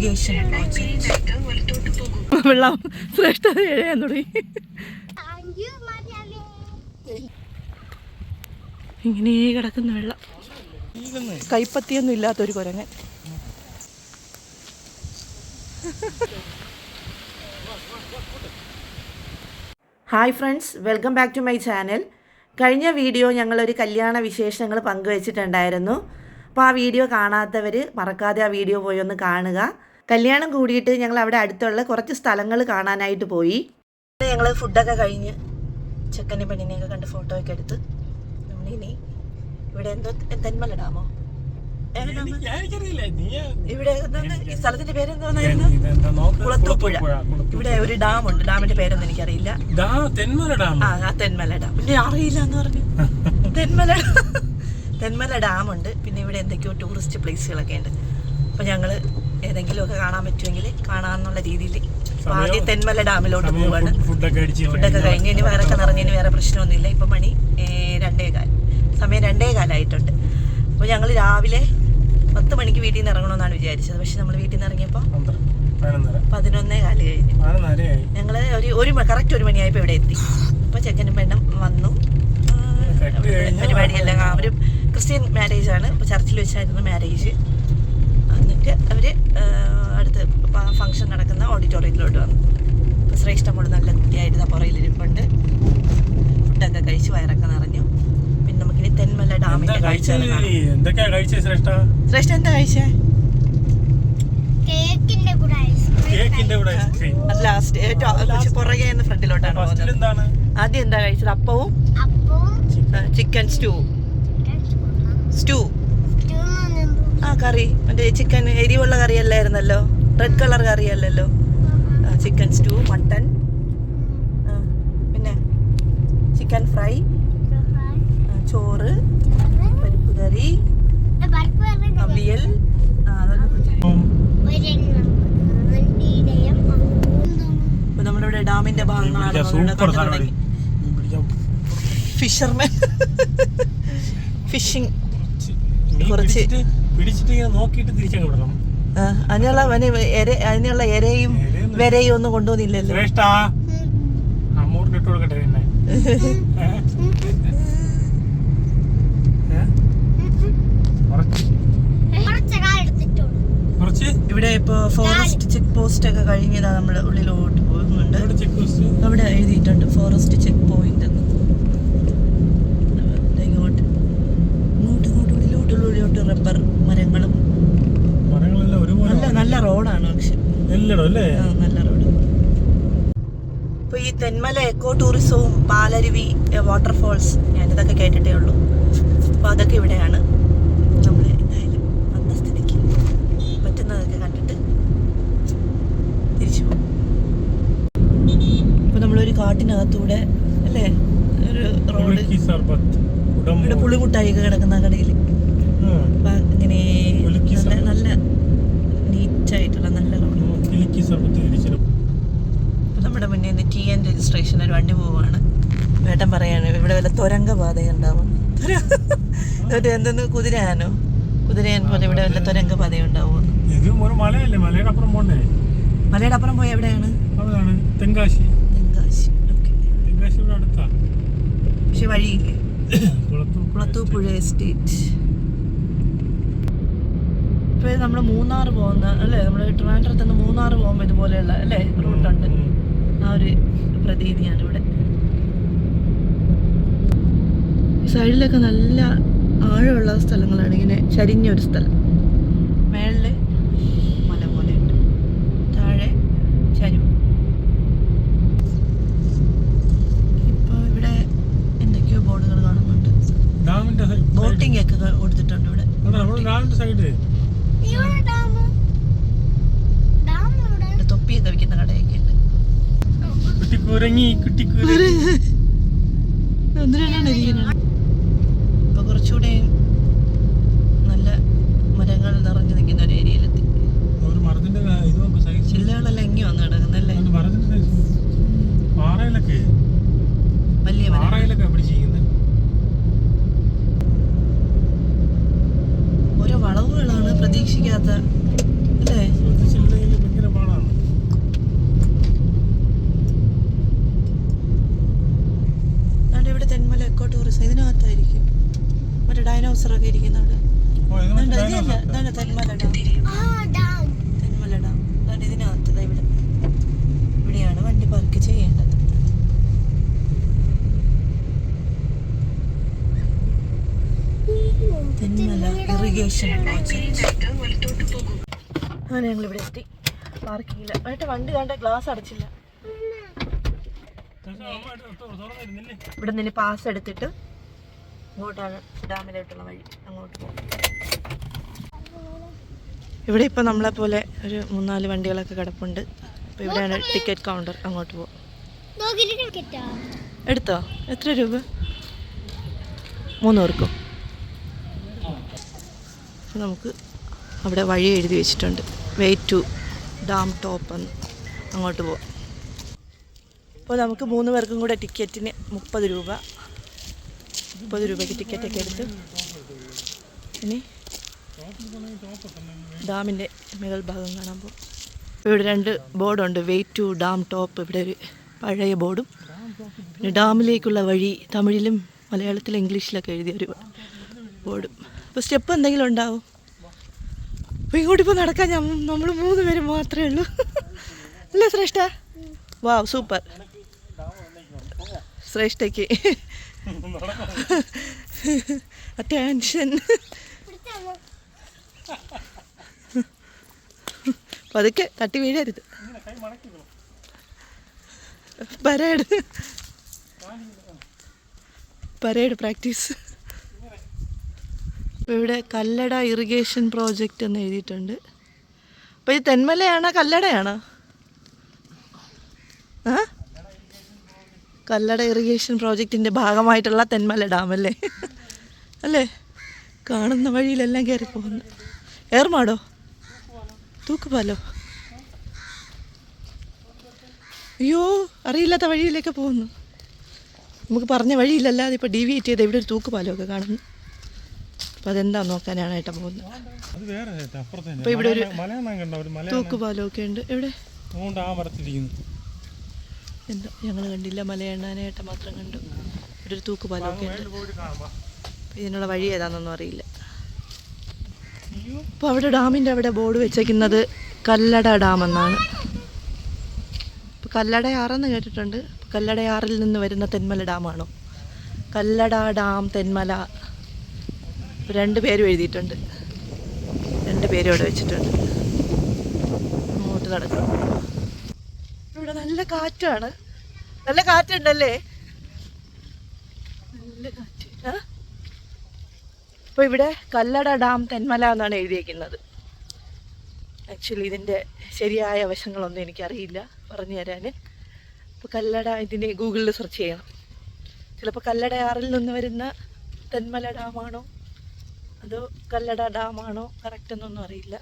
Irrigation വെള്ളം ശ്രേഷ്ഠത എഴുതാൻ തുടങ്ങി. ഇങ്ങനെ കിടക്കുന്ന വെള്ളം. കൈപ്പത്തിയൊന്നും ഇല്ലാത്തൊരു കുരങ്ങൻ. Hi friends welcome back to my channel കഴിഞ്ഞ വീഡിയോ ഞങ്ങളൊരു കല്യാണ വിശേഷങ്ങൾ പങ്കുവച്ചിട്ടുണ്ടായിരുന്നു. അപ്പോൾ ആ വീഡിയോ കാണാത്തവർ മറക്കാതെ ആ വീഡിയോ പോയി ഒന്ന് കാണുക. കല്യാണം കൂടിയിട്ട് ഞങ്ങൾ അവിടെ അടുത്തുള്ള കുറച്ച് സ്ഥലങ്ങൾ കാണാനായിട്ട് പോയി. ഞങ്ങൾ ഫുഡൊക്കെ കഴിഞ്ഞ് ചെക്കനെ പെണ്ണിനെയൊക്കെ കണ്ട് ഫോട്ടോ ഒക്കെ എടുത്ത് നമ്മളിനി ഇവിടെ എന്തോ തെന്മല ഡാമോ? ഇവിടെ ഈ സ്ഥലത്തിന്റെ പേരെന്തോന്നായിരുന്നു കുളത്തൂപ്പുഴ. ഇവിടെ ഒരു ഡാം ഉണ്ട് ഡാമിന്റെ പേരൊന്നും എനിക്കറിയില്ല. തെന്മല ഡാം ആ ആ തെന്മല ഡാം പിന്നെ അറിയില്ല എന്ന് പറഞ്ഞു. തെന്മല തെന്മല ഡാം ഉണ്ട് പിന്നെ ഇവിടെ എന്തൊക്കെയോ ടൂറിസ്റ്റ് പ്ലേസുകളൊക്കെ ഉണ്ട്. അപ്പൊ ഞങ്ങൾ ഏതെങ്കിലും ഒക്കെ കാണാൻ പറ്റുമെങ്കിൽ കാണാന്നുള്ള രീതിയിൽ ആദ്യം തെന്മല ഡാമിലോട്ട് പോവാണ്. ഫുഡൊക്കെ കഴിഞ്ഞ് ഇനി വേറൊക്കെ നിറഞ്ഞതിന് വേറെ പ്രശ്നമൊന്നുമില്ല. ഇപ്പം മണി രണ്ടേ കാൽ. സമയം രണ്ടേ കാലായിട്ടുണ്ട്. അപ്പോൾ ഞങ്ങൾ രാവിലെ പത്ത് മണിക്ക് വീട്ടിൽ നിന്ന് ഇറങ്ങണമെന്നാണ് വിചാരിച്ചത്. പക്ഷെ നമ്മൾ വീട്ടിൽ നിന്ന് ഇറങ്ങിയപ്പോൾ പതിനൊന്നേ കാൽ കഴിഞ്ഞു ഞങ്ങൾ ഒരു ഒരു കറക്റ്റ് ഒരു മണിയായപ്പോൾ ഇവിടെ എത്തി. അപ്പോൾ ചെക്കനും പെണ്ണും വന്നു. പരിപാടിയല്ല അവരും കഴിഞ്ഞു. പരിപാടിയെല്ലാം. അവർ ക്രിസ്ത്യൻ മാരേജ് ആണ്. അപ്പോൾ ചർച്ചിൽ വെച്ചായിരുന്നു മാരേജ് എന്നിട്ട് അവർ അടുത്ത് ഫംഗ്ഷൻ നടക്കുന്ന ഓഡിറ്റോറിയത്തിലോട്ട് വന്നു. അപ്പോൾ ശ്രേഷ്ഠമോട് നല്ല കുട്ടിയായിട്ട് ദാ പുറയിലിരിപ്പുണ്ട് ഫുഡൊക്കെ കഴിച്ച് വയറൊക്കെ നിറഞ്ഞു. പിന്നെ നമുക്കിനി തെന്മല കഴിച്ചത് ശ്രേഷ്ഠ? ശ്രേഷ്ഠ എന്താ കഴിച്ചേ? കേക്കിന്റെ കൂടെ ഐസ്ക്രീം കേക്കിന്റെ കൂടെ ഐസ്ക്രീം. അത് ലാസ്റ്റ് ഏറ്റവും പുറകെ ഫ്രണ്ടിലോട്ടാണ് ആദ്യം എന്താ കഴിച്ചത്? അപ്പവും ചിക്കൻ സ്റ്റൂ സ്റ്റൂ കറി മറ്റേ ചിക്കൻ എരിവുള്ള കറി അല്ലായിരുന്നല്ലോ റെഡ് കളർ കറി അല്ലല്ലോ ചിക്കൻ സ്റ്റൂ മട്ടൺ പിന്നെ ചിക്കൻ ഫ്രൈ ചോറ് പരിപ്പ് കറി അവിയൽ നമ്മളിവിടെ ഡാമിന്റെ ഭാഗങ്ങളാണ് ഫിഷർമാൻ ഫിഷിംഗ് കുറച്ച് പിടിച്ചിട്ട് ഇങ്ങനെ നോക്കിയിട്ട് തിരിച്ചങ്ങ് വിടണം. അതിനുള്ള അതിനുള്ള എരയും വരയും ഒന്നും കൊണ്ടുവന്നില്ലല്ലോ. ശ്രേഷ്ഠ അമ്മൂറിന് ഇട്ട് കൊടുക്കട്ടെ പിന്നെ ഇവിടെ ഇപ്പൊ ഫോറസ്റ്റ് ചെക്ക് പോസ്റ്റ് ഒക്കെ കഴിഞ്ഞതാ നമ്മുടെ ഉള്ളിലോട്ട് പോകുന്നുണ്ട്. അവിടെ എഴുതിയിട്ടുണ്ട് ഫോറസ്റ്റ് ചെക്ക് പോയിന്റ് എന്ന്. ഇങ്ങോട്ട് ഇങ്ങോട്ട് ഇങ്ങോട്ട് ഉള്ളിലോട്ട് ഉള്ളിലോട്ട് റബ്ബർ മരങ്ങളും. നല്ല നല്ല റോഡാണ് പക്ഷെ. നല്ല റോഡ്. ഇപ്പൊ ഈ തെന്മല എക്കോ ടൂറിസവും പാലരുവി വാട്ടർഫോൾസ് ഞാനിതൊക്കെ കേട്ടിട്ടേ ഉള്ളൂ. അപ്പൊ അതൊക്കെ ഇവിടെയാണ് നമ്മൾ എന്തായാലും വന്ന സ്ഥിതിക്ക്. പറ്റുന്നതൊക്കെ കണ്ടിട്ട് തിരിച്ചു പോകും ഇപ്പൊ നമ്മളൊരു കാട്ടിനകത്തൂടെ അല്ലേ? ഒരു റോഡ്. പുളിമുട്ടായി ഇവിടെ. പുളിമുട്ടായിയൊക്കെ കിടക്കുന്ന കടയിൽ ആ. അപ്പൊ ഇങ്ങനെ ഉലുക്കി നല്ല സർബത്ത്. നല്ല നീറ്റായിട്ടുള്ള നല്ല റോഡ് ഉളുക്കി സർബത്ത് തിരിച്ചിടും ഇപ്പൊ നമ്മുടെ മുന്നിൽ നിന്ന് ടി എൻ രജിസ്ട്രേഷൻ ഒരു വണ്ടി പോവാണ്. വേട്ടൻ പറയാണ് ഇവിടെ വല്ല തുരങ്ക പാത ഉണ്ടാവും ഒരു എന്തെന്ന് കുതിരയാനോ? കുതിരയാൻ പോലെ ഇവിടെ വല്ല തുരങ്ക പാത ഉണ്ടാവും ഇത് ഒരു മലയല്ലേ? മലയുടെ അപ്പുറം പോയ എവിടെയാണ്? തെങ്കാശി. തെങ്കാശി. പക്ഷെ വഴിയില്ലേ? കുളത്തൂപ്പുഴ എസ്റ്റേറ്റ് ഇപ്പൊ നമ്മൾ മൂന്നാർ പോകുന്ന അല്ലേ? നമ്മൾ ട്രിവാൻഡ്രത്ത് നിന്ന് മൂന്നാർ പോകുമ്പോൾ ഇതുപോലെയുള്ള അല്ലേ? റൂട്ടുണ്ട്. ആ ഒരു പ്രതീതിയാണ് ഇവിടെ. സൈഡിലൊക്കെ നല്ല ആഴമുള്ള സ്ഥലങ്ങളാണ്. ഇങ്ങനെ ചരിഞ്ഞ ഒരു സ്ഥലം മേളിൽ മല പോലെയുണ്ട് താഴെ ചരിവ് ഇപ്പൊ ഇവിടെ എന്തൊക്കെയോ ബോർഡുകൾ കാണുന്നുണ്ട് ഡാമിന്റെ സൈഡ് ബോട്ടിംഗ് ഒക്കെ ക- കൊടുത്തിട്ടുണ്ട് ഇവിടെ നമ്മുടെ ഡാമിന്റെ സൈഡ് ഇവിടെ ഡാം ഡാം ഇവിടെ ഇവിടെ തൊപ്പിയൊക്കെ വിൽക്കുന്ന കടയൊക്കെ ഉണ്ട് കുട്ടിക്കുരങ്ങി കുട്ടിക്കുരങ്ങി എന്തിനാണ് ഇരിക്കുന്നത് ഇപ്പൊ കുറച്ചുകൂടെ നല്ല മരങ്ങൾ നിറഞ്ഞു നിൽക്കുന്ന ഒരു ഏരിയയിലെത്തി ഒരു മരത്തിന്റെ കാ- ഇത് നോക്ക് സൈസ് ചില്ലകളെല്ലാം എങ്ങി വന്ന് കിടക്കുന്നല്ലേ മരത്തിന്റെ സൈസ് പാറയിലൊക്കെ വലിയ മരം പാറയിലൊക്കെ പിടിച്ചിരിക്കുന്നത് ഓരോ വളവുകളാണ് പ്രതീക്ഷിക്കാത്ത അല്ലേ ശ്രദ്ധിച്ചില്ലേ ഡൈനോസറൊക്കെ ഇരിക്കുന്നുണ്ട് ഓ ഇത് മറ്റേ ഇതല്ല dinosaur. ഇതാണ് തെന്മല ഡാം ആ ഡാം തെന്മല ഡാം അതാണ് ഇതിനകത്ത് ദാ ഇവിടെ ഇവിടെയാണ് വണ്ടി പാർക്ക് ചെയ്യേണ്ടത് തെന്മല ഇറിഗേഷൻ പ്രോജക്റ്റ് അങ്ങനെ ഞങ്ങൾ ഇവിടെ എത്തി പാർക്കിങ്ങില്ല ഏട്ടാ വണ്ടി കണ്ട ഗ്ലാസ് അടച്ചില്ല. ഇവിടെ നിന്ന് പാസ് എടുത്തിട്ട് ഇങ്ങോട്ടാണ് ഡാമിലോട്ടുള്ള വഴി അങ്ങോട്ട് പോകും ഇവിടെ ഇപ്പം നമ്മളെ പോലെ ഒരു മൂന്നാൽ വണ്ടികളൊക്കെ കിടപ്പുണ്ട്. അപ്പോൾ ഇവിടെയാണ് ടിക്കറ്റ് കൗണ്ടർ അങ്ങോട്ട് പോകും എടുത്തോ? എത്ര രൂപ? മൂന്ന് പേർക്കോ അപ്പോൾ നമുക്ക് അവിടെ വഴി എഴുതി വെച്ചിട്ടുണ്ട്. വേ ടു ഡാം ടോപ്പ് എന്ന്. അങ്ങോട്ട് പോവാം. അപ്പോൾ നമുക്ക് മൂന്ന് പേർക്കും കൂടെ ടിക്കറ്റിന് മുപ്പത് രൂപ. മുപ്പത് രൂപയ്ക്ക് ടിക്കറ്റൊക്കെ എടുത്ത് ഇനി ഡാമിന്റെ മുകൾ ഭാഗം കാണാൻ പോകും ഇവിടെ രണ്ട് ബോർഡുണ്ട്. വെയിറ്റ് ടു ഡാം ടോപ്പ് ഇവിടെ ഒരു പഴയ ബോർഡും. പിന്നെ ഡാമിലേക്കുള്ള വഴി തമിഴിലും മലയാളത്തിലും ഇംഗ്ലീഷിലൊക്കെ എഴുതിയ ഒരു ബോർഡും. അപ്പോൾ സ്റ്റെപ്പ് എന്തെങ്കിലും ഉണ്ടാവും? അപ്പോൾ ഇങ്ങോട്ടിപ്പോൾ നടക്കാൻ നമ്മൾ മൂന്ന് പേര് മാത്രമേ ഉള്ളൂ. അല്ലേ ശ്രേഷ്ഠ? Wow super. ശ്രേഷ്ഠയ്ക്ക്. അറ്റൻഷൻ. പതുക്കെ തട്ടി വീഴരുത്. പരേഡ്. Parade practice. ഇവിടെ കല്ലട ഇറിഗേഷൻ പ്രോജക്റ്റ് എന്ന് എഴുതിയിട്ടുണ്ട്. അപ്പോൾ ഇത് തെന്മലയാണോ കല്ലടയാണോ? കല്ലട ഇറിഗേഷൻ പ്രോജക്റ്റിന്റെ ഭാഗമായിട്ടുള്ള തെന്മല ഡാം അല്ലേ? അല്ലേ? കാണുന്ന വഴിയിലെല്ലാം കയറി പോകുന്നു ഏർമാടോ തൂക്കുപാലോ? അയ്യോ അറിയില്ലാത്ത വഴിയിലേക്ക് പോകുന്നു. നമുക്ക് പറഞ്ഞ വഴിയിലല്ലാതെ ഇപ്പോൾ ഡീവിയേറ്റ് ചെയ്ത് ഇവിടെ ഒരു തൂക്കുപാലമൊക്കെ കാണുന്നു. അപ്പോൾ അതെന്താ നോക്കാനാണ് ഏട്ടാ പോകുന്നത്? അപ്പോൾ ഇവിടെ ഒരു തൂക്കുപാലമൊക്കെ ഉണ്ട്. എവിടെ? അതുകൊണ്ട് ആ മരത്തിരിക്കുന്നു എന്താ ഞങ്ങൾ കണ്ടില്ല. മലയണ്ണാനേട്ട മാത്രം കണ്ടു. ഒരു തൂക്കുപാലമൊക്കെ ഉണ്ട്. ഇതിനുള്ള വഴി ഏതാണെന്നൊന്നും അറിയില്ല. അപ്പോൾ അവിടെ ഡാമിന്റെ അവിടെ ബോർഡ് വെച്ചേക്കുന്നത് കല്ലട ഡാം എന്നാണ്. കല്ലടയാറെന്ന് കേട്ടിട്ടുണ്ട്. കല്ലടയാറിൽ നിന്ന് വരുന്ന തെന്മല ഡാമാണോ? കല്ലട ഡാം തെന്മല. രണ്ട് പേരും എഴുതിയിട്ടുണ്ട്. രണ്ട് പേരും അവിടെ വെച്ചിട്ടുണ്ട്. അങ്ങോട്ട് നടക്കും. ഇവിടെ നല്ല കാറ്റാണ്. നല്ല കാറ്റുണ്ടല്ലേ? നല്ല കാറ്റ്. അപ്പോൾ ഇവിടെ കല്ലട ഡാം തെന്മല എന്നാണ് എഴുതിയേക്കുന്നത്. ആക്ച്വലി ഇതിന്റെ ശരിയായ വശങ്ങളൊന്നും എനിക്കറിയില്ല പറഞ്ഞു തരാൻ അപ്പോൾ കല്ലട ഇതിനെ ഗൂഗിളിൽ സെർച്ച് ചെയ്യണം. ചിലപ്പോൾ കല്ലടയാറിൽ നിന്ന് വരുന്ന തെന്മല ഡാമാണോ? അതോ കല്ലട ഡാമാണോ? കറക്റ്റ് എന്നൊന്നും അറിയില്ല.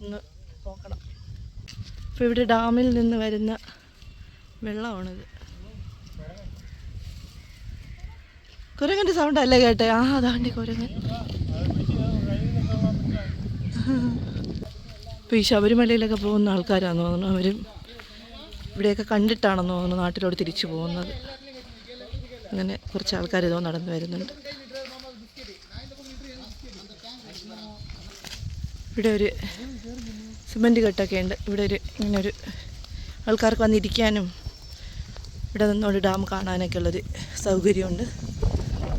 ഒന്ന് നോക്കണം. അപ്പോൾ ഇവിടെ ഡാമിൽ നിന്ന് വരുന്ന വെള്ളമാണിത്. കുരങ്ങന്റെ സൗണ്ട് അല്ലേ കേട്ടെ? ആ അതാണ്ടി കുരങ്ങൻ. ഇപ്പോൾ ഈ ശബരിമലയിലൊക്കെ പോകുന്ന ആൾക്കാരാണെന്ന് തോന്നുന്നു. അവരും ഇവിടെയൊക്കെ കണ്ടിട്ടാണെന്ന് തോന്നുന്നു നാട്ടിലോട്ട് തിരിച്ചു പോകുന്നത്. അങ്ങനെ കുറച്ച് ആൾക്കാർ ഇതോ നടന്നു വരുന്നുണ്ട്. ഇവിടെ ഒരു സിമന്റ് കെട്ടൊക്കെ ഉണ്ട്. ഇവിടെ ഒരു ഇങ്ങനൊരു ആൾക്കാർക്ക് വന്നിരിക്കാനും ഇവിടെ നിന്നോട് ഡാം കാണാനൊക്കെ ഉള്ളൊരു സൗകര്യമുണ്ട്.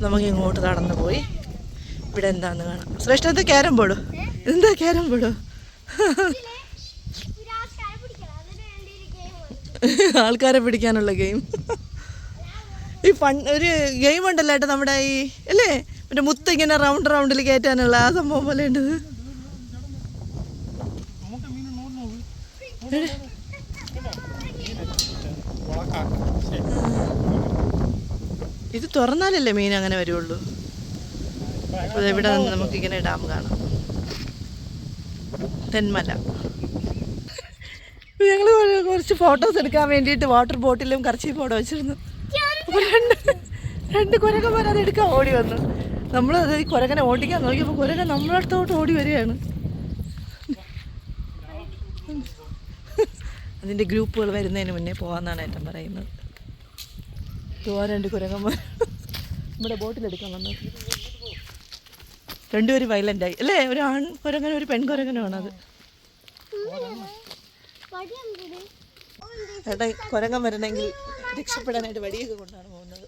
നമുക്ക് ഇങ്ങോട്ട് നടന്നു പോയി. ഇവിടെ എന്താന്ന് കാണാം. ശ്രേഷ്ഠ എന്താ ക്യാരം ബോർഡോ? എന്താ ക്യാരം ബോർഡോ? ആൾക്കാരെ പിടിക്കാനുള്ള ഗെയിം. ഈ ഫൺ ഒരു ഗെയിം ഉണ്ടല്ലോ ഏട്ടാ നമ്മുടെ ഈ അല്ലേ? മറ്റേ മുത്ത് ഇങ്ങനെ റൗണ്ട് റൗണ്ടിൽ കയറ്റാനുള്ള ആ സംഭവം പോലെ ഉണ്ട് ഇത്. നമുക്ക് മീൻ നോട്ട് നോക്ക് വളക്കാക്ക ശരി ഇത് തുറന്നാലല്ലേ മീൻ അങ്ങനെ വരുള്ളൂ? അപ്പോൾ ഇവിടെ നിന്ന് നമുക്കിങ്ങനെ ഡാം കാണാം. തെന്മല. ഞങ്ങൾ കുറച്ച് ഫോട്ടോസ് എടുക്കാൻ വേണ്ടിയിട്ട് വാട്ടർ ബോട്ടിലും കർച്ചീഫ് ഫോട്ടോ വെച്ചിരുന്നു. രണ്ട് രണ്ട് കുരങ്ങന്മാർ അത് എടുക്കാൻ ഓടി വന്നു. നമ്മളത് കുരങ്ങനെ ഓടിക്കാൻ നോക്കിയപ്പോൾ കുരങ്ങൻ നമ്മളടുത്തോട്ട് ഓടി വരികയാണ്. അതിന്റെ ഗ്രൂപ്പുകൾ വരുന്നതിന് മുന്നേ പോകാമെന്നാണ് ഏട്ടൻ പറയുന്നത്. ഇതുപോലെ രണ്ട് കുരങ്ങന്മാർ. നമ്മുടെ ബോട്ടിലെടുക്കാൻ വന്നത്. രണ്ടുപേരും വയലന്റായി അല്ലേ? ഒരു ആൺ കുരങ്ങനും ഒരു പെൺ കുരങ്ങനുമാണ് അത്. വടി എന്തിന് ഏട്ടാ കുരങ്ങൻ വരണമെങ്കിൽ രക്ഷപ്പെടാനായിട്ട് വടിയൊക്കെ കൊണ്ടാണ് പോകുന്നത്.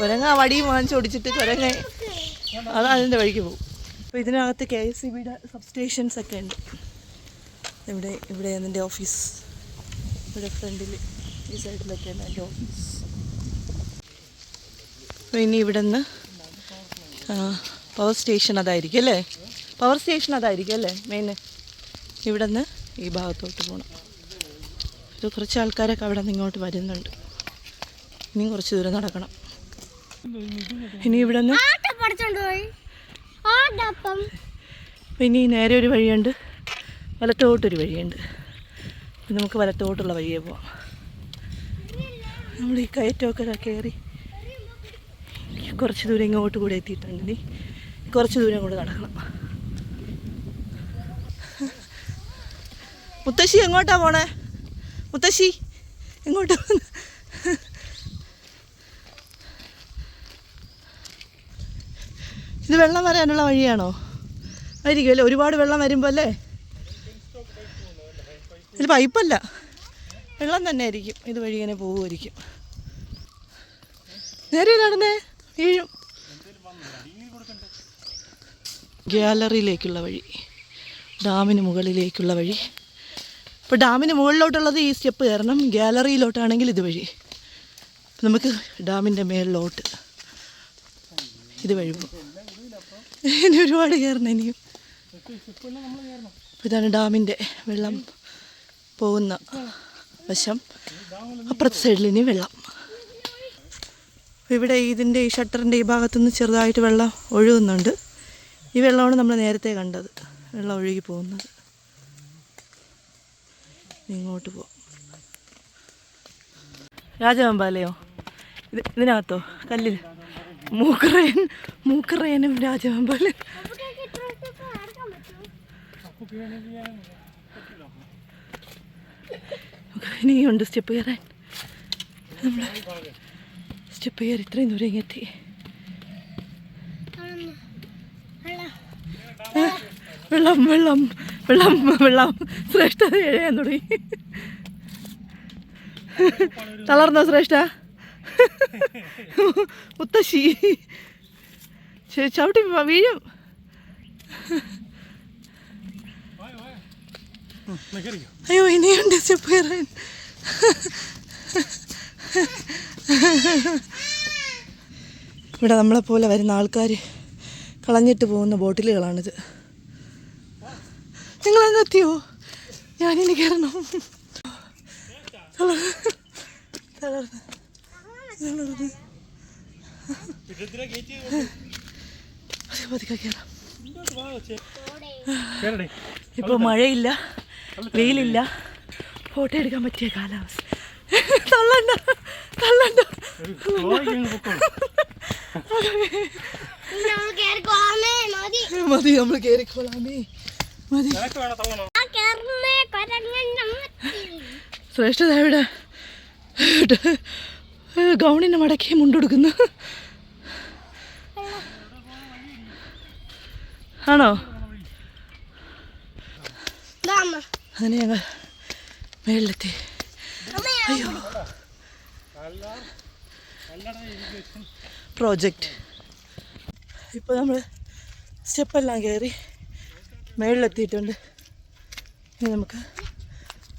കുരങ്ങ ആ വടിയും വാങ്ങിച്ചു ഓടിച്ചിട്ട് കുരങ്ങ അത് അതിന്റെ വഴിക്ക് പോകും. അപ്പോൾ ഇതിനകത്ത് കെ എസ് സി ബിയുടെ ഒക്കെ ഉണ്ട്. ഇവിടെ ഇവിടെ അതിന്റെ ഓഫീസ് ഇവിടെ ഫ്രണ്ടിൽ ഈ സൈഡിലൊക്കെയാണ് എന്റെ ഓഫീസ്. അപ്പോൾ ഇനി ഇവിടെ നിന്ന് പവർ സ്റ്റേഷൻ അതായിരിക്കും അല്ലേ? പവർ സ്റ്റേഷൻ അതായിരിക്കും അല്ലേ മെയിൻ ഇവിടെ നിന്ന് ഈ ഭാഗത്തോട്ട് പോകണം ഇത് കുറച്ച് ആൾക്കാരൊക്കെ അവിടെ നിന്ന് ഇങ്ങോട്ട് വരുന്നുണ്ട്. ഇനിയും കുറച്ച് ദൂരം നടക്കണം. ഇനി ഇവിടെ നിന്ന് ഇനി നേരെ ഒരു വഴിയുണ്ട്. വലത്തോട്ടൊരു വഴിയുണ്ട്. നമുക്ക് വലത്തോട്ടുള്ള വഴിയെ പോവാം. നമ്മൾ ഈ കയറ്റമൊക്കെ കയറി കുറച്ച് ദൂരം ഇങ്ങോട്ട് കൂടെ ഇനി. കുറച്ച് ദൂരം കൂടെ നടക്കണം. മുത്തശ്ശി എങ്ങോട്ടാ പോണേ? മുത്തശ്ശി എങ്ങോട്ടാ ഇത് വെള്ളം വരാനുള്ള വഴിയാണോ? ആയിരിക്കും അല്ലേ? ഒരുപാട് വെള്ളം വരുമ്പോൾ അല്ലേ? ഇത് പൈപ്പല്ല. വെള്ളം തന്നെ ആയിരിക്കും ഇത് വഴി ഇങ്ങനെ പോകുമായിരിക്കും നേരെ നടന്നേ. വീഴും ഗ്യാലറിയിലേക്കുള്ള വഴി. ഡാമിന് മുകളിലേക്കുള്ള വഴി. ഇപ്പോൾ ഡാമിന് മുകളിലോട്ടുള്ളത് ഈ സ്റ്റെപ്പ് കയറണം. ഗ്യാലറിയിലോട്ടാണെങ്കിൽ ഇത് വഴി അപ്പം നമുക്ക് ഡാമിന്റെ മേളിലോട്ട് ഇത് വഴി പോകും ഇനി ഒരുപാട് കയറണം ഇനിയും. ഇതാണ് ഡാമിന്റെ വെള്ളം. പോകുന്ന വശം. അപ്പുറത്തെ സൈഡിൽ ഇനി വെള്ളം. ഇവിടെ ഇതിന്റെ ഈ ഷട്ടറിന്റെ ഈ ഭാഗത്തുനിന്ന് ചെറുതായിട്ട് വെള്ളം ഒഴുകുന്നുണ്ട്. ഈ വെള്ളമാണ് നമ്മൾ നേരത്തെ കണ്ടത്. വെള്ളം ഒഴുകി പോകുന്നത്. ഇങ്ങോട്ട് പോവാം. രാജവെമ്പാലയോ? ഇത് ഇതിനകത്തോ? കല്ലിൽ മൂക്കറയൻ മൂക്കറയനും രാജവെമ്പാലും അപ്പൊക്കേക്ക് ഇത്ര ദിവസം നടക്കാൻ പറ്റുമോ ഇനിയുണ്ട് സ്റ്റെപ്പ് കയറാൻ. നമ്മൾ സ്റ്റെപ്പ് കയറി ഇത്രയും ദൂരം ഇങ്ങ് എത്തി. വെള്ളം വെള്ളം വെള്ളം വെള്ളം. ശ്രേഷ്ഠത എഴയാൻ തുടങ്ങി. തളർന്നോ ശ്രേഷ്ഠ? മുത്തശ്ശി. ചവിട്ടി വീഴും. അയ്യോ ഇനിയുണ്ട് സ്റ്റെപ്പ് കയറാൻ ഇവിടെ നമ്മളെപ്പോലെ വരുന്ന ആൾക്കാർ കളഞ്ഞിട്ട് പോകുന്ന ബോട്ടിലുകളാണിത്. നിങ്ങളങ്ങ് എത്തിയോ? ഞാനിനി കയറണം. തളർന്ന് ഇപ്പോൾ മഴയില്ല. വെയിലില്ല. ഫോട്ടോ എടുക്കാൻ പറ്റിയ കാലാവസ്ഥ. തള്ളണ്ട തള്ളണ്ട. മതി നമ്മൾ മതി. ശ്രേഷ്ഠത ഇവിടെ. ഗൗണിനെ മടക്കി മുണ്ടെടുക്കുന്നു. ആണോ? അതിന് ഞങ്ങൾ മേളിലെത്തി. അയ്യോ. പ്രോജക്റ്റ് ഇപ്പോൾ നമ്മൾ സ്റ്റെപ്പെല്ലാം കയറി മേളിലെത്തിയിട്ടുണ്ട്. ഇനി നമുക്ക്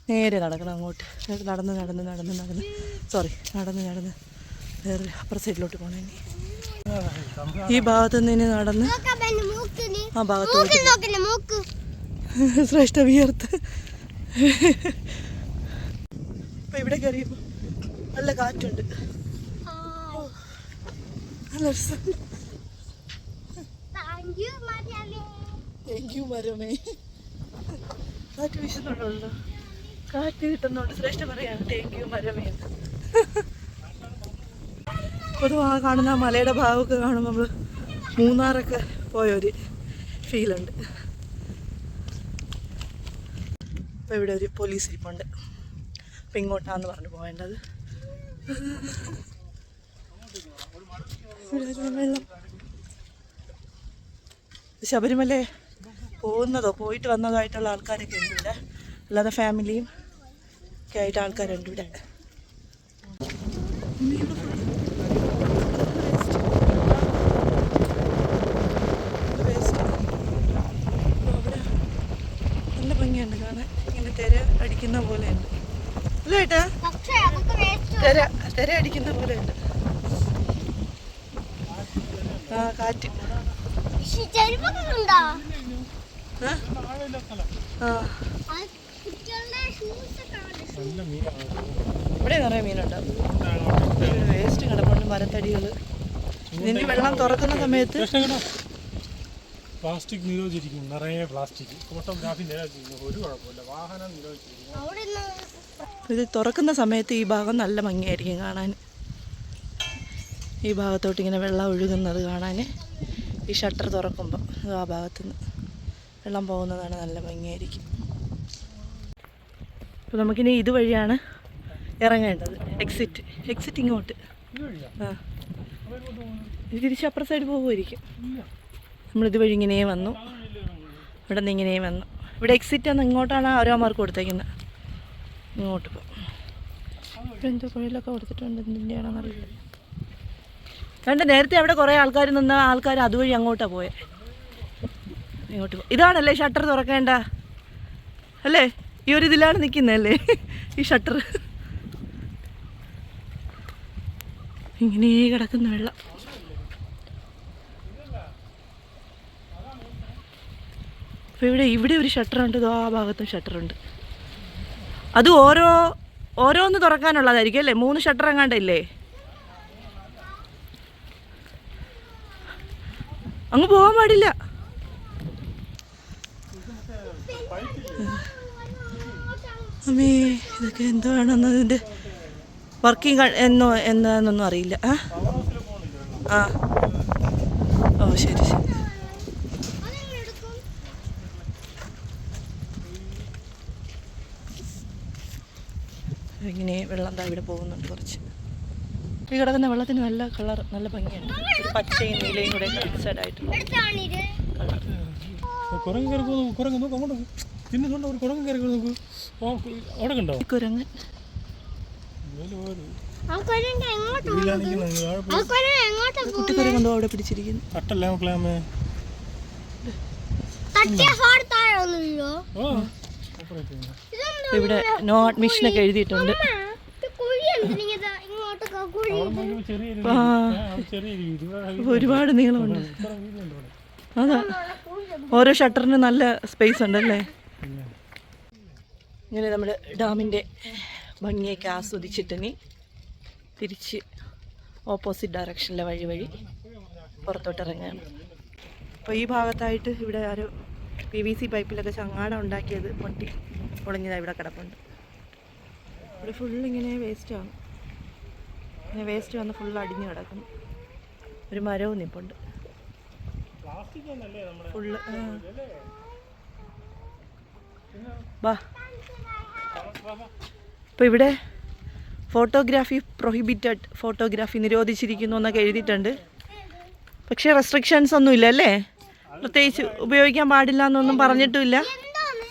നേരെ നടക്കണം അങ്ങോട്ട്. നടന്ന് നടന്ന് നടന്ന് നടന്ന്. സോറി നടന്ന് നടന്ന്. വേറെ അപ്പുറ സൈഡിലോട്ട് പോകണം ഇനി. ഈ ഭാഗത്ത് നിന്ന് ഇനി നടന്ന് ആ ഭാഗത്തോട്ട് മൂക്ക്. ശ്രേഷ്ഠ വിയർത്ത്. ഇപ്പൊ ഇവിടെ കയറിയപ്പോ നല്ല കാറ്റുണ്ട്. നല്ല താങ്ക് യു മരമേ. കാറ്റ് വീശുന്നുണ്ടല്ലോ. കാറ്റ് കിട്ടുന്നുണ്ട്. ശ്രേഷ്ഠ പറയാണ് താങ്ക് യു മരമേ. പൊതുവാ കാണുന്ന മലയുടെ ഭാഗമൊക്കെ കാണുമ്പോൾ നമ്മൾ മൂന്നാറൊക്കെ പോയൊരു ഫീലുണ്ട് അപ്പോൾ ഇവിടെ ഒരു പോലീസ് ഇരിപ്പുണ്ട്. അപ്പം ഇങ്ങോട്ടാന്ന് പറഞ്ഞു പോകേണ്ടത് വെള്ളം. ശബരിമല പോകുന്നതോ? പോയിട്ട് വന്നതോ ആയിട്ടുള്ള ആൾക്കാരൊക്കെ ഉണ്ട് ഇവിടെ. അല്ലാതെ ഫാമിലിയും ഒക്കെ ആയിട്ട് ആൾക്കാരുണ്ട് ഇവിടെ Waste. അവിടെ നല്ല ഭംഗിയുണ്ട് കാണാൻ ഇങ്ങനെ അടിക്കുന്ന പോലെ അല്ലേ ഏട്ടാ? തിര തിര അടിക്കുന്ന കാറ്റ്. ചെരുപ്പൊക്കെ ഉണ്ടോ. ആ? മീനാണ് ഇവിടെ നിറയെ മീനുണ്ടാവും വേസ്റ്റ് കിടപ്പുണ്ട് മരത്തടികൾ ഇതിന് വെള്ളം തുറക്കുന്ന സമയത്ത് പ്ലാസ്റ്റിക് നിരോധിച്ചിരിക്കുന്നു നിറയെ പ്ലാസ്റ്റിക്. ഫോട്ടോഗ്രാഫി നിരോധിച്ചിരിക്കുന്നു ഒരു കുഴപ്പമില്ല. വാഹനം നിരോധിച്ചിരിക്കുന്നു. അവിടെ ഇത് തുറക്കുന്ന സമയത്ത് ഈ ഭാഗം നല്ല ഭംഗിയായിരിക്കും കാണാൻ. ഈ ഭാഗത്തോട്ട് ഇങ്ങനെ വെള്ളം ഒഴുകുന്നത് കാണാൻ. ഈ ഷട്ടർ തുറക്കുമ്പോൾ ആ ഭാഗത്തുനിന്ന് വെള്ളം പോകുന്നതാണ് നല്ല ഭംഗിയായിരിക്കും. അപ്പോൾ നമുക്കിനി ഇതുവഴിയാണ് ഇറങ്ങേണ്ടത്. എക്സിറ്റ് എക്സിറ്റ് ഇങ്ങോട്ട്. ആ. ഇത് തിരിച്ച് അപ്പുറ സൈഡ് പോകുമായിരിക്കും നമ്മൾ ഇതുവഴി ഇങ്ങനെ വന്നു. ഇവിടെ നിന്ന് ഇങ്ങനെ വന്നു. ഇവിടെ എക്സിറ്റ് എന്ന് ഇങ്ങോട്ടാണ് ഓരോ മാർക്ക് കൊടുത്തേക്കുന്നത്. ഇങ്ങോട്ട് പോകും ഇവിടെ എന്തോ കുഴലൊക്കെ കൊടുത്തിട്ടുണ്ട്. എന്തിന്റെയാണെന്നറിയില്ല കണ്ട് നേരത്തെ അവിടെ കുറേ ആൾക്കാർ നിന്ന ആൾക്കാർ അതുവഴി അങ്ങോട്ടാണ് പോയത് ഇങ്ങോട്ട് പോകും ഇതാണല്ലേ ഷട്ടർ തുറക്കേണ്ട. അല്ലേ? ഈ ഒരു ഇതിലാണ് നിൽക്കുന്നതല്ലേ ഈ ഷട്ടർ ഇങ്ങനെ കിടക്കുന്ന വെള്ളം. അപ്പോൾ ഇവിടെ ഇവിടെ ഒരു ഷട്ടറുണ്ട് ആ ഭാഗത്തും ഷട്ടറുണ്ട് അത് ഓരോ ഓരോന്ന് തുറക്കാനുള്ളതായിരിക്കും അല്ലേ? മൂന്ന് ഷട്ടർ എങ്ങാണ്ടല്ലേ അങ്ങ് പോകാൻ പാടില്ല. അമ്മേ ഇതൊക്കെ എന്താണെന്ന് ഇതിന്റെ വർക്കിംഗ് എന്നോ എന്താണെന്നൊന്നും അറിയില്ല. ആ. ഓ ശരി ശരി. ഇങ്ങനെ വെള്ളം താവിടെ ഇവിടെ പോകുന്നുണ്ട് കുറച്ച്. ഈ കിടക്കുന്ന വെള്ളത്തിന് നല്ല കളർ നല്ല ഭംഗിയുണ്ട്. പച്ചയും നീലയും കൂടെ മിക്സഡ് ആയിട്ടുള്ള എടുത്താണിത് കളർ. കുരങ്ങ് കയറി കുരങ്ങ് നോക്ക് അങ്ങോട്ട് തിന്നുന്നുണ്ടോ? ഒരു കുരങ്ങ് കയറി നോക്കൂ. ഓ അവിടെ കണ്ടോ അവിടെ പിടിച്ചിരിക്കുന്നു? മക്കളെ തട്ടിയ താഴെ ഒന്നുമില്ലോ ഓ ഇവിടെ നോ അഡ്മിഷനൊക്കെ എഴുതിയിട്ടുണ്ട്. ഒരുപാട് നീളമുണ്ട്. അതാ. ഓരോ ഷട്ടറിന് നല്ല സ്പേസ് ഉണ്ടല്ലേ? അല്ലേ ഇങ്ങനെ നമ്മൾ ഡാമിന്റെ ഭംഗിയൊക്കെ ആസ്വദിച്ചിട്ടിനി തിരിച്ച് ഓപ്പോസിറ്റ് ഡയറക്ഷനിലെ വഴി വഴി പുറത്തോട്ട് ഇറങ്ങുകയാണ്. അപ്പോൾ ഈ ഭാഗത്തായിട്ട് ഇവിടെ ആരോ പി വി സി പൈപ്പിലൊക്കെ ചങ്ങാടം ഉണ്ടാക്കിയത് പൊട്ടി പൊളിഞ്ഞതാണ് ഇവിടെ കിടപ്പുണ്ട്. ഇവിടെ ഫുള്ളിങ്ങനെ വേസ്റ്റാണ് ഇങ്ങനെ വേസ്റ്റ് വന്ന് ഫുള്ള് അടിഞ്ഞു കിടക്കും. ഒരു മരവും നിപ്പുണ്ട്. ഫുള്ള് വാ. അപ്പോൾ ഇവിടെ ഫോട്ടോഗ്രാഫി പ്രൊഹിബിറ്റഡ് ഫോട്ടോഗ്രാഫി നിരോധിച്ചിരിക്കുന്നു എന്നൊക്കെ എഴുതിയിട്ടുണ്ട്. പക്ഷേ റെസ്ട്രിക്ഷൻസ് ഒന്നുമില്ല അല്ലേ? പ്രത്യേകിച്ച് ഉപയോഗിക്കാൻ പാടില്ല എന്നൊന്നും പറഞ്ഞിട്ടില്ല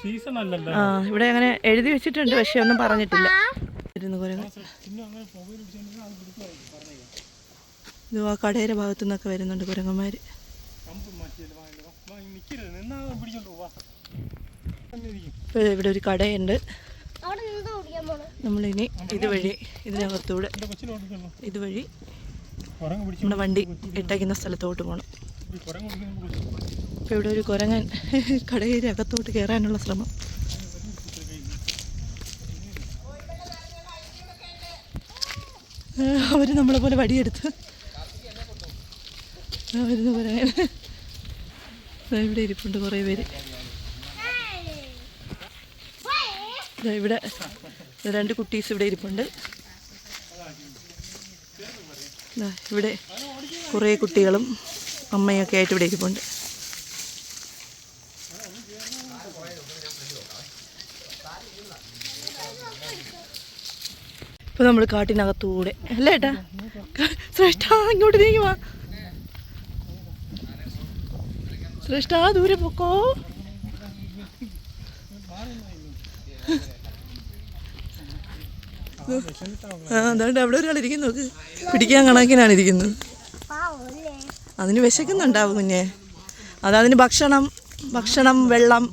സീസൺ അല്ലല്ലോ. ആ ഇവിടെ അങ്ങനെ എഴുതി വെച്ചിട്ടുണ്ട് പക്ഷെ ഒന്നും പറഞ്ഞിട്ടില്ല. ഇത് ആ കടയുടെ ഭാഗത്തു നിന്നൊക്കെ വരുന്നുണ്ട് കുരങ്ങന്മാർ ഇവിടെ ഒരു കടയുണ്ട്. അവിടെ നിന്ന് ഓടിക്കാൻ പോണു നമ്മളിനി ഇതുവഴി ഇതിനകത്തൂടെ ഇതുവഴി നമ്മുടെ വണ്ടി ഇട്ടയ്ക്കുന്ന സ്ഥലത്തോട്ട് പോകണം അപ്പോൾ ഇവിടെ ഒരു കുരങ്ങൻ കടയുടെ അകത്തോട്ട് കയറാനുള്ള ശ്രമം. അവർ നമ്മളെ പോലെ വടിയെടുത്ത്. വരുന്ന പറയാൻ ഇവിടെ ഇരിപ്പുണ്ട് കുറേ പേര്. ഇവിടെ രണ്ട് കുട്ടീസ് ഇവിടെ ഇരിപ്പുണ്ട്. ഇവിടെ കുറേ കുട്ടികളും അമ്മയൊക്കെ ആയിട്ട് ഇവിടെ ഇരിപ്പുണ്ട്. ഇപ്പൊ നമ്മൾ കാട്ടിനകത്തൂടെ. അല്ലേ ഏട്ടാ? ശ്രേഷ്ഠ ഇങ്ങോട്ട് നീങ്ങി വാ. ശ്രേഷ്ഠ ദൂരെ പൊക്കോ. അതുകൊണ്ട് അവിടെ ഒരാൾ ഇരിക്കുന്നു. നോക്ക്. പിടിക്കാൻ കണക്കിനാണ് ഇരിക്കുന്നത്. അതിന് വിശക്കുന്നുണ്ടാവും കുഞ്ഞെ. അതതിന് ഭക്ഷണം ഭക്ഷണം വെള്ളം.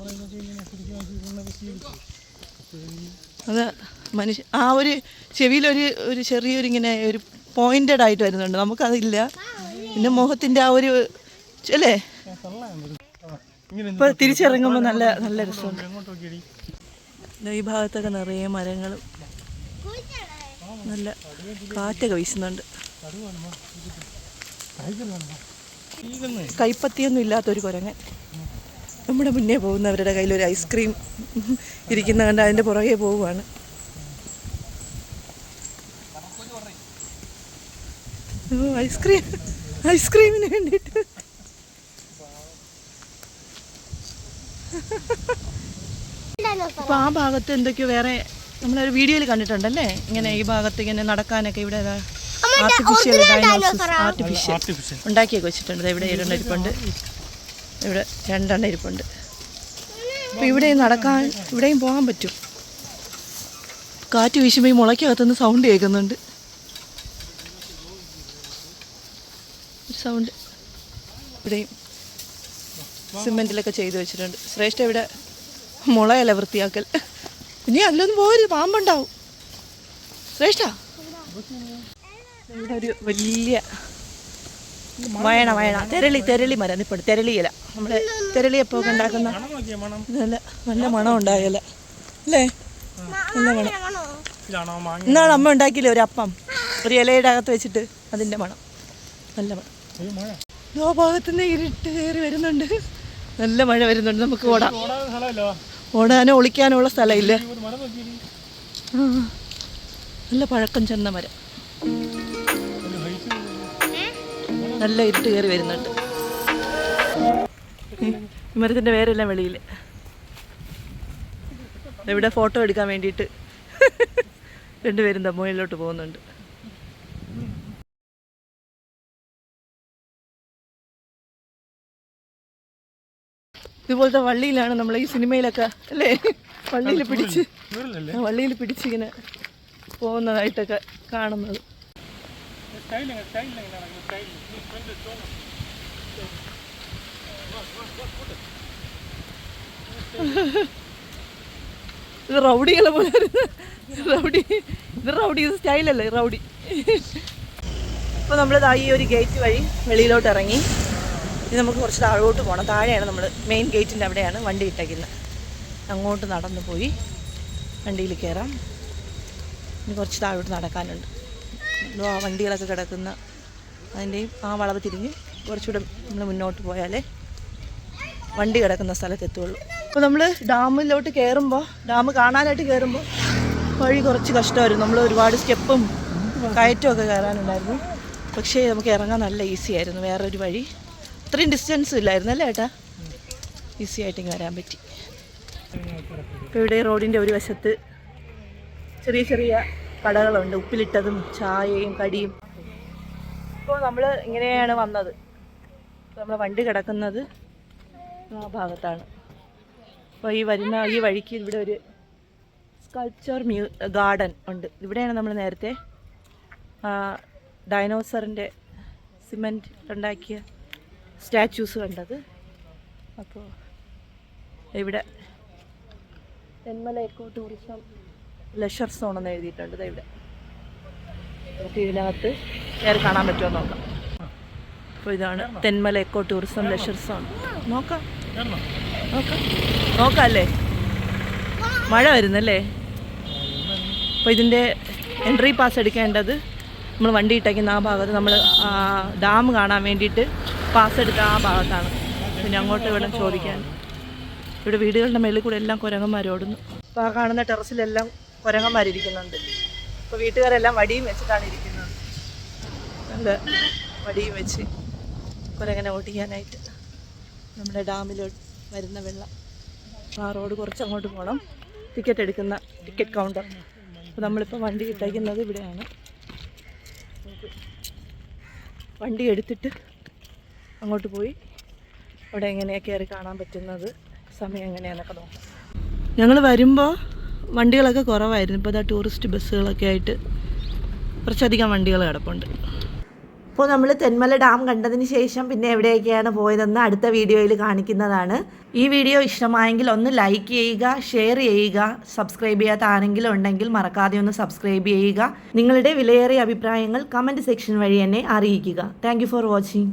അത് മനുഷ്യ ആ ഒരു ചെവിയിലൊരു ഒരു ചെറിയൊരു ഇങ്ങനെ ഒരു പോയിന്റഡ് ആയിട്ട് വരുന്നുണ്ട്. നമുക്കതില്ല. പിന്നെ മുഖത്തിന്റെ ആ ഒരു അല്ലേ? ഇപ്പൊ തിരിച്ചിറങ്ങുമ്പോൾ നല്ല നല്ല രസമുണ്ട്. ഈ ഭാഗത്തൊക്കെ നിറയെ മരങ്ങളും നല്ല കാറ്റൊക്കെ വീശുന്നുണ്ട്. കൈപ്പത്തിയൊന്നും ഇല്ലാത്തൊരു കുരങ്ങൻ. നമ്മുടെ മുന്നേ പോകുന്നവരുടെ കയ്യിൽ ഒരു ഐസ്ക്രീം ഇരിക്കുന്ന കണ്ട് അതിന്റെ പുറകെ പോവുകയാണ്. ഐസ്ക്രീം ഐസ്ക്രീമിന് വേണ്ടിയിട്ട്. ഇപ്പൊ ആ ഭാഗത്ത് എന്തൊക്കെയോ വേറെ നമ്മളൊരു വീഡിയോയിൽ കണ്ടിട്ടുണ്ടല്ലേ? ഇങ്ങനെ ഈ ഭാഗത്ത് ഇങ്ങനെ നടക്കാനൊക്കെ ഇവിടെ ആർട്ടിഫിഷ്യൽ ആർട്ടിഫിഷ്യൽ ആർട്ടിഫിഷ്യൽ ഉണ്ടാക്കിയൊക്കെ വെച്ചിട്ടുണ്ട്. ദേ ഇവിടെ ഏഴെണ്ണ ഇരിപ്പുണ്ട്. ഇവിടെ രണ്ടെണ്ണം ഇരിപ്പുണ്ട്. അപ്പോൾ ഇവിടെയും നടക്കാൻ ഇവിടെയും പോകാൻ പറ്റും. കാറ്റ് വീശുമ്പോൾ ഈ മുളയ്ക്കകത്തുനിന്ന് സൗണ്ട് കേൾക്കുന്നുണ്ട്. സൗണ്ട് ഇവിടെയും സിമെന്റിലൊക്കെ ചെയ്തു വെച്ചിട്ടുണ്ട്. ശ്രേഷ്ഠ ഇവിടെ മുളയല്ല വൃത്തിയാക്കൽ. ഇനി അതിലൊന്നും പോകരുത് പാമ്പുണ്ടാവും. ശ്രേഷ്ഠ? ഇവിടെ ഒരു വലിയ വയണ വയണ. തെരളി തെരളി മരം. നിൽപ്പുണ്ട് തെരളിയില നമ്മൾ തെരളി എപ്പോൾ ഒക്കെ ഉണ്ടാക്കുന്ന നല്ല നല്ല മണം ഉണ്ടായല്ല അല്ലേ? നല്ല മണം. ഇന്നാണ് അമ്മ ഉണ്ടാക്കിയില്ലേ ഒരു അപ്പം? ഒരു ഇലയുടെ അകത്ത് വെച്ചിട്ട് അതിന്റെ മണം. നല്ല മണം. ഭാഗത്തുനിന്ന് ഇരുട്ട് കയറി വരുന്നുണ്ട്. നല്ല മഴ വരുന്നുണ്ട് നമുക്ക് ഓടാം. ഓടാനോ ഒളിക്കാനോ ഉള്ള സ്ഥലമില്ല. നല്ല പഴക്കം ചെന്ന മരം. നല്ല ഇരുട്ട് കയറി വരുന്നുണ്ട്. മരത്തിന്റെ മരത്തിന്റെ വെളിയിൽ. വെളിയിൽ ഇവിടെ ഫോട്ടോ എടുക്കാൻ വേണ്ടിയിട്ട്. രണ്ടുപേരും തമ്മോയിലോട്ട് പോകുന്നുണ്ട്. ഇതുപോലത്തെ വള്ളിയിലാണ് നമ്മൾ ഈ സിനിമയിലൊക്കെ അല്ലേ? വള്ളിയിൽ പിടിച്ച് വള്ളിയിൽ പിടിച്ചിങ്ങനെ പോകുന്നതായിട്ടൊക്കെ കാണുന്നത്. ഇത് റൗഡികളെ പോലെ റൗഡി. ഇത് റൗഡി ഇത് സ്റ്റൈലല്ലേ റൗഡി. അപ്പോൾ നമ്മൾ ഈ ഒരു ഗേറ്റ് വഴി വെളിയിലോട്ട് ഇറങ്ങി. ഇനി നമുക്ക് കുറച്ച് താഴോട്ട് പോകണം താഴെയാണ് നമ്മൾ മെയിൻ ഗേറ്റിന്റെ അവിടെയാണ് വണ്ടി ഇട്ടേക്കുന്നത്. അങ്ങോട്ട് നടന്നു പോയി വണ്ടിയിൽ കയറാം ഇനി കുറച്ച് താഴോട്ട് നടക്കാനുണ്ട്. ആ വണ്ടികളൊക്കെ കിടക്കുന്ന അതിന്റെയും ആ വളവ് തിരിഞ്ഞ് കുറച്ചുകൂടെ നമ്മൾ മുന്നോട്ട് പോയാലേ വണ്ടി കിടക്കുന്ന സ്ഥലത്ത് എത്തുള്ളൂ. അപ്പോൾ നമ്മൾ ഡാമിലോട്ട് കയറുമ്പോൾ ഡാം കാണാനായിട്ട് കയറുമ്പോൾ വഴി കുറച്ച് കഷ്ടമായിരുന്നു. നമ്മൾ ഒരുപാട് സ്റ്റെപ്പും കയറ്റുമൊക്കെ കയറാനുണ്ടായിരുന്നു. പക്ഷേ നമുക്ക് ഇറങ്ങാൻ നല്ല ഈസി ആയിരുന്നു. വേറൊരു വഴി അത്രയും ഡിസ്റ്റൻസ് ഇല്ലായിരുന്നു അല്ലേ ഏട്ടാ? ഈസി ആയിട്ട് ഇങ്ങനെ വരാൻ പറ്റി. ഇപ്പോൾ ഇവിടെ റോഡിന്റെ ഒരു വശത്ത് ചെറിയ ചെറിയ കടകളുണ്ട്. ഉപ്പിലിട്ടതും ചായയും കടിയും. ഇപ്പോൾ നമ്മൾ ഇങ്ങനെയാണ് വന്നത്. നമ്മൾ വണ്ടി കിടക്കുന്നത് ആ ഭാഗത്താണ്. അപ്പോൾ ഈ വരുന്ന ഈ വഴിക്ക് ഇവിടെ ഒരു സ്കൾപ്ചർ മ്യൂ ഗാർഡൻ ഉണ്ട്. ഇവിടെയാണ് നമ്മൾ നേരത്തെ ഡൈനോസറിന്റെ സിമെന്റ് ഉണ്ടാക്കിയ സ്റ്റാച്യൂസ് കണ്ടത്? അപ്പോൾ ഇവിടെ Thenmala eco tourism leisure zone എന്ന് എഴുതിയിട്ടുണ്ട്. ഇവിടെ. നമുക്ക് ഇതിനകത്ത് കയറി കാണാൻ പറ്റുമോ നോക്കാം. അപ്പോൾ ഇതാണ് Thenmala eco tourism leisure zone. നോക്കാം. നോക്കാം. നോക്കാം അല്ലേ മഴ വരുന്നല്ലേ? അപ്പോൾ ഇതിന്റെ എൻട്രി പാസ് എടുക്കേണ്ടത് നമ്മൾ വണ്ടി ഇട്ടേക്കുന്ന ആ ഭാഗത്ത് നമ്മൾ ഡാം കാണാൻ വേണ്ടിയിട്ട് പാസ് എടുത്ത ആ ഭാഗത്താണ്. പിന്നെ അങ്ങോട്ട് വേണം ചോദിക്കാൻ. ഇവിടെ വീടുകളുടെ മേളിൽ കൂടെ എല്ലാം കുരങ്ങന്മാർ ഓടുന്നു. അപ്പോൾ ആ കാണുന്ന ടെറസിലെല്ലാം കുരങ്ങന്മാരിരിക്കുന്നുണ്ട്. അപ്പോൾ വീട്ടുകാരെല്ലാം വടിയും വെച്ചിട്ടാണ് ഇരിക്കുന്നത്. നല്ല വടിയും വെച്ച് കുരങ്ങനെ ഓടിക്കാനായിട്ട് നമ്മുടെ ഡാമിൽ വരുന്ന വെള്ളം. ആ റോഡ് കുറച്ച് അങ്ങോട്ട് പോകണം ടിക്കറ്റ് എടുക്കുന്ന ടിക്കറ്റ് കൗണ്ടർ. അപ്പോൾ നമ്മളിപ്പോൾ വണ്ടി ഇട്ടേക്കുന്നത് ഇവിടെയാണ് നമുക്ക് വണ്ടി എടുത്തിട്ട് അങ്ങോട്ട് പോയി. അവിടെ എങ്ങനെയാണ് കയറി കാണാൻ പറ്റുന്നത് സമയം എങ്ങനെയാണെന്നൊക്കെ നോക്കാം. ഞങ്ങൾ വരുമ്പോൾ വണ്ടികളൊക്കെ കുറവായിരുന്നു. ഇപ്പോൾ ഇതാ ടൂറിസ്റ്റ് ബസ്സുകളൊക്കെ ആയിട്ട് കുറച്ചധികം വണ്ടികൾ കിടപ്പുണ്ട്. അപ്പോൾ നമ്മൾ തെന്മല ഡാം കണ്ടതിന് ശേഷം പിന്നെ എവിടെയൊക്കെയാണ് പോയതെന്ന് അടുത്ത വീഡിയോയിൽ കാണിക്കുന്നതാണ്. ഈ വീഡിയോ ഇഷ്ടമായെങ്കിൽ ഒന്ന് ലൈക്ക് ചെയ്യുക ഷെയർ ചെയ്യുക സബ്സ്ക്രൈബ് ചെയ്യാത്ത ഉണ്ടെങ്കിൽ മറക്കാതെ ഒന്ന് സബ്സ്ക്രൈബ് ചെയ്യുക. നിങ്ങളുടെ വിലയേറിയ അഭിപ്രായങ്ങൾ കമന്റ് സെക്ഷൻ വഴി എന്നെ അറിയിക്കുക. Thank for watching